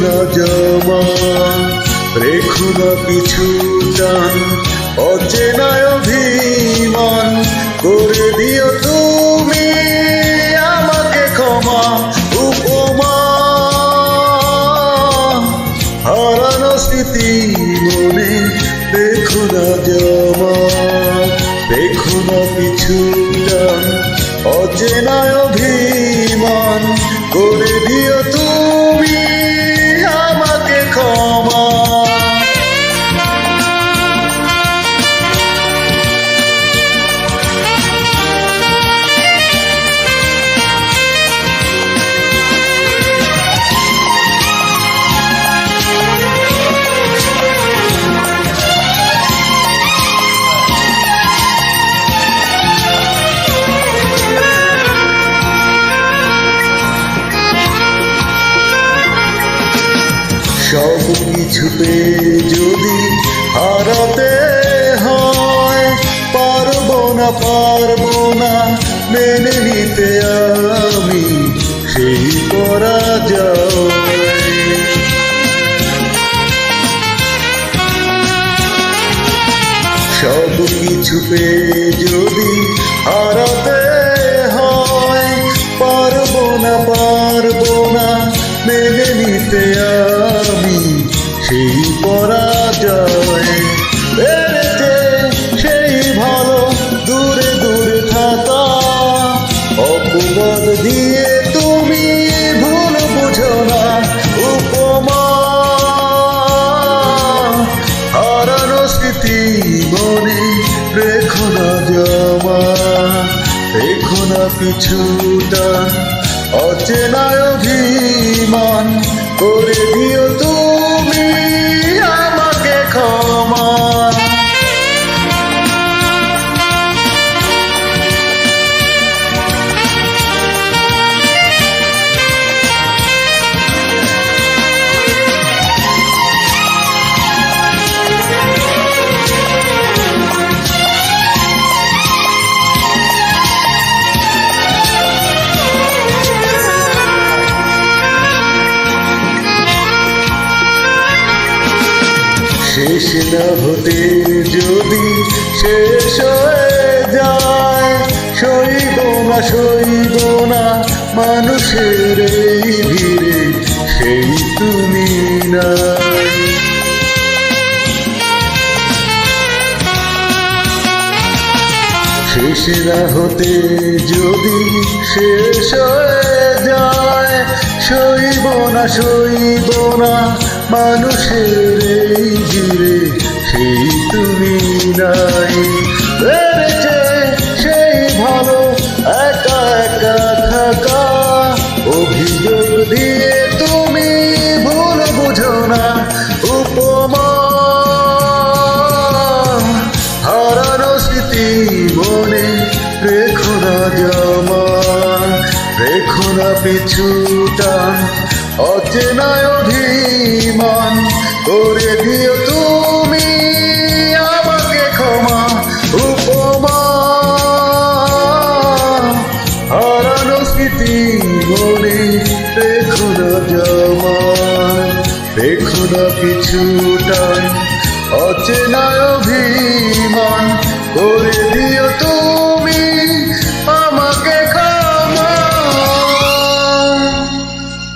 না জমা রেখো না পিছু টান অচেনায় অভিমান করে দিও তুমি আমাকে ক্ষমা, উপমা। হারানো স্মৃতি মনে দেখো না জমা দেখো না কিছু পিছুটা অচেনায় অভিমান সব কিছুতে যদি হারাতে হয়, পারব না পারব না, মেনে নিতে আমি সেই পরাজয়। সব কিছুতে যদি হারাতে হয়, পারব না পারব না, মেনে নিতে না পিছুটা অচেনায় অভিমান করে না হতে যদি শেষ হয়ে যায়, সইব না সইব না, মানুষের এই ভিড়ে সেই তুমি না হতে যদি শেষ হয়ে যায়, সইব না সইব না মানুষের এই জুড়ে সেই তুমি নাই। বেড়েছে সেই ভালো একা একা থাকা অভিযোগ দিয়ে রেখো না পিছুটা অচেনায় অভিমান করে দিও তুমি আমাকে ক্ষমা, উপমা। হারানো স্মৃতি মনে রেখো না জমা, রেখো না পিছুটা অচেনায় অভিমান